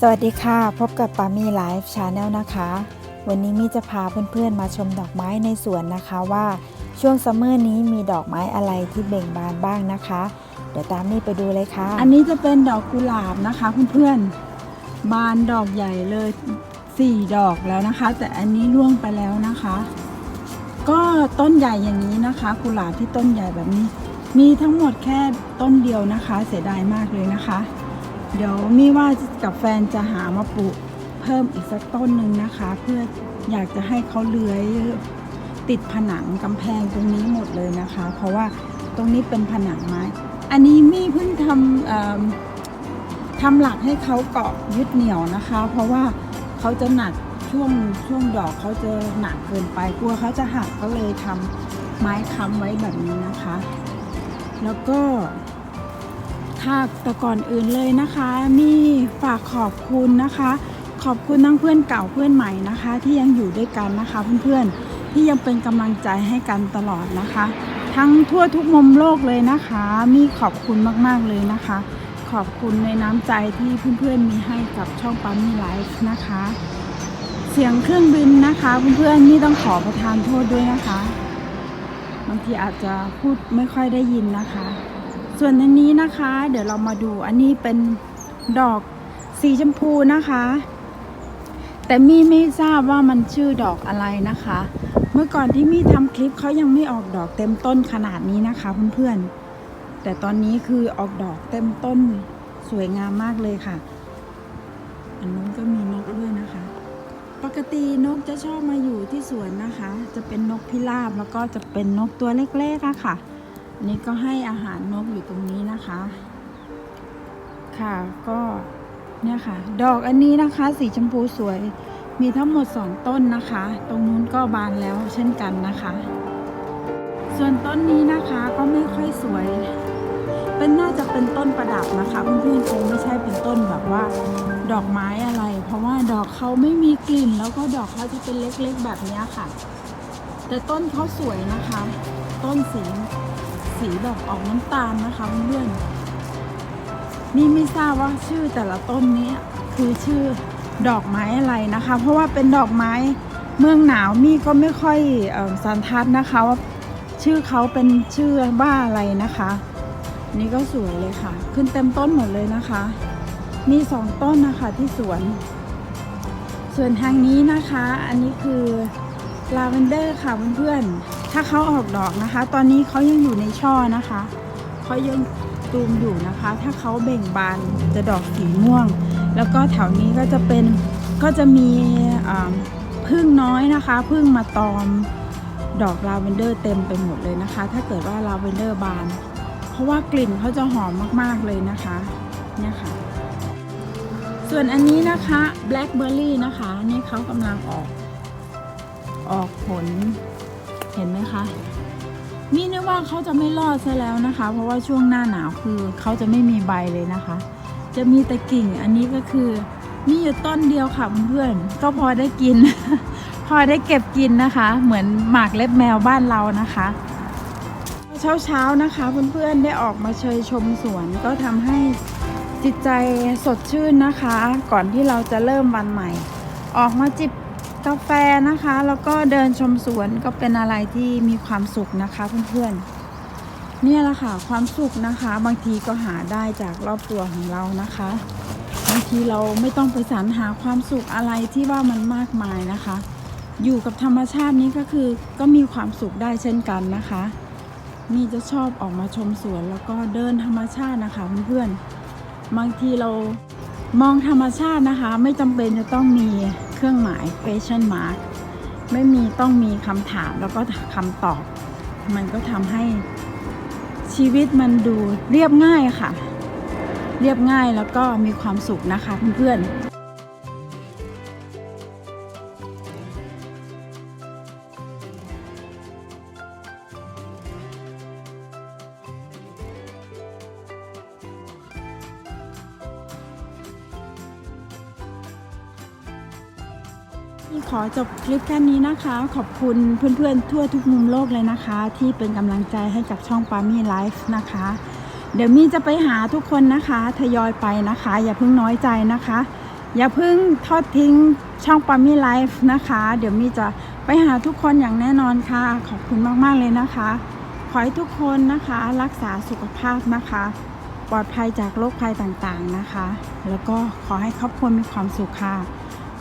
สวัสดีค่ะ พบกับปามีไลฟ์ชาแนลนะคะ วันนี้มีจะพาเพื่อนๆมาชมดอกไม้ในสวนนะคะว่าช่วงซัมเมอร์นี้มีดอกไม้อะไรที่เบ่งบานบ้างนะคะ เดี๋ยวตามนี่ไปดูเลยค่ะ อันนี้จะเป็นดอกกุหลาบนะคะเพื่อนๆบานดอกใหญ่เลยสี่ดอกแล้วนะคะ แต่อันนี้ร่วงไปแล้วนะคะ ก็ต้นใหญ่อย่างนี้นะคะ กุหลาบที่ต้นใหญ่แบบนี้ มีทั้งหมดแค่ต้นเดียวนะคะ เสียดายมากเลยนะคะ เดี๋ยวมี่ว่ากับแฟนจะหามาปลูกเพิ่มอีกสักต้นหนึ่งนะคะ เพื่ออยากจะให้เขาเลื้อยติดผนังกำแพงตรงนี้หมดเลยนะคะ เพราะว่าตรงนี้เป็นผนังไม้ อันนี้มี่เพิ่งทำทำหลักให้เขาเกาะยึดเหนี่ยวนะคะ เพราะว่าเขาจะหนักช่วงช่วงดอกเขาจะหนักเกินไปกลัวเขาจะหักก็เลยทำไม้ค้ำไว้แบบนี้นะคะ แล้วก็ ค่ะแต่ก่อนอื่นเลยนะคะมี่ฝากขอบคุณนะคะ ขอบคุณทั้งเพื่อนเก่าเพื่อนใหม่นะคะ ที่ยังอยู่ด้วยกันนะคะเพื่อนๆที่ยังเป็นกำลังใจให้กันตลอดนะคะ ทั้งทั่วทุกมุมโลกเลยนะคะ มีขอบคุณมากๆเลยนะคะ ขอบคุณในน้ำใจที่เพื่อนๆมีให้กับช่องปั๊มมี่ไลฟ์นะคะ เสียงเครื่องบินนะคะเพื่อนๆนี่ต้องขอประทานโทษด้วยนะคะบางทีอาจจะพูดไม่ค่อยได้ยินนะคะ ส่วนอันนี้นะคะ เดี๋ยวเรามาดูอันนี้เป็นดอกสีชมพูนะคะ แต่มี่ไม่ทราบว่ามันชื่อดอกอะไรนะคะ เมื่อก่อนที่มี่ทำคลิปเขายังไม่ออกดอกเต็มต้นขนาดนี้นะคะเพื่อนๆ แต่ตอนนี้คือออกดอกเต็มต้นสวยงามมากเลยค่ะ อันนู้นก็มีนกด้วยนะคะ ปกตินกจะชอบมาอยู่ที่สวนนะคะ จะเป็นนกพิราบแล้วก็จะเป็นนกตัวเล็กๆอะค่ะ นนี้ก็ให้อาหารนกอยู่ตรงนี้นะคะ ค่ะก็เนี่ยค่ะ ดอกอันนี้นะคะ สีชมพูสวย มีทั้งหมดสองต้นนะคะ ตรงนู้นก็บานแล้วเช่นกันนะคะ ส่วนต้นนี้นะคะก็ไม่ค่อยสวย เป็นน่าจะเป็นต้นประดับนะคะเพื่อนๆคงไม่ใช่เป็นต้นแบบว่า ดอกไม้อะไร เพราะว่าดอกเขาไม่มีกลิ่น แล้วก็ดอกเขาจะเป็นเล็กๆแบบนี้ค่ะ แต่ต้นเขาสวยนะคะ ต้นสี สีแบบออกน้ำตาลนะคะเพื่อนนี่ไม่ทราบว่าชื่อแต่ละต้นนี้คือชื่อดอกไม้อะไรนะคะ เพราะว่าเป็นดอกไม้เมืองหนาวมี่ก็ไม่ค่อยออสันทัดนะคะว่าชื่อเขาเป็นชื่อว่าอะไรนะคะ นี่ก็สวยเลยค่ะ ขึ้นเต็มต้นหมดเลยนะคะ มีสองต้นนะคะที่สวน ส่วนทางนี้นะคะ อันนี้คือลาเวนเดอร์ค่ะเพื่อนๆ ถ้าเขาออกดอกนะคะ ตอนนี้เขายังอยู่ในช่อนะคะเขายังตูมอยู่นะคะ ถ้าเขาเบ่งบานจะดอกสีม่วง แล้วก็แถวนี้ก็จะเป็นก็จะมีพึ่งน้อยนะคะพึ่งมาตอมดอกลาเวนเดอร์เต็มไปหมดเลยนะคะ ถ้าเกิดว่าลาเวนเดอร์บาน เพราะว่ากลิ่นเขาจะหอมมากๆเลยนะคะเนี่ยค่ะ ส่วนอันนี้นะคะ blackberry นะคะ นี่เขากำลังออก ออกผล เห็นไหมคะมีนึกว่าเขาจะไม่รอดซะแล้วนะคะ เพราะว่าช่วงหน้าหนาวคือเขาจะไม่มีใบเลยนะคะ จะมีแต่กิ่ง อันนี้ก็คือมีอยู่ต้นเดียวค่ะเพื่อนก็พอได้กิน พอได้เก็บกินนะคะ เหมือนหมากเล็บแมวบ้านเรานะคะ เช้าเช้าๆนะคะเพื่อนๆได้ออกมาเชยชมสวนก็ทำให้จิตใจสดชื่นนะคะ ก่อนที่เราจะเริ่มวันใหม่ ออกมาจิบ กาแฟนะคะ แล้วก็เดินชมสวนก็เป็นอะไรที่มีความสุขนะคะเพื่อนๆเนี่ยแหละค่ะความสุขนะคะ บางทีก็หาได้จากรอบตัวของเรานะคะ บางทีเราไม่ต้องไปสรรหาความสุขอะไรที่ว่ามันมากมายนะคะ อยู่กับธรรมชาตินี้ก็คือก็มีความสุขได้เช่นกันนะคะ นี่จะชอบออกมาชมสวนแล้วก็เดินธรรมชาตินะคะเพื่อนๆบางทีเรามองธรรมชาตินะคะ ไม่จำเป็นจะต้องมี เครื่องหมาย question mark ไม่มีต้องมีคำถามแล้วก็คำตอบ มันก็ทำให้ชีวิตมันดูเรียบง่ายค่ะ เรียบง่ายแล้วก็มีความสุขนะคะเพื่อนๆ ขอจบคลิปแค่นี้นะคะ ขอบคุณเพื่อนๆ ทั่วทุกมุมโลกเลยนะคะ ที่เป็นกำลังใจให้กับช่องปามี่ไลฟ์นะคะ เดี๋ยวมี่จะไปหาทุกคนนะคะ ทยอยไปนะคะ อย่าเพิ่งน้อยใจนะคะ อย่าเพิ่งทอดทิ้งช่องปามี่ไลฟ์นะคะ เดี๋ยวมีจะไปหาทุกคนอย่างแน่นอนค่ะ ขอบคุณมากๆเลยนะคะ ขอให้ทุกคนนะคะรักษาสุขภาพนะคะ ปลอดภัยจากโรคภัยต่างๆนะคะ แล้วก็ขอให้ครอบครัวมีความสุขค่ะ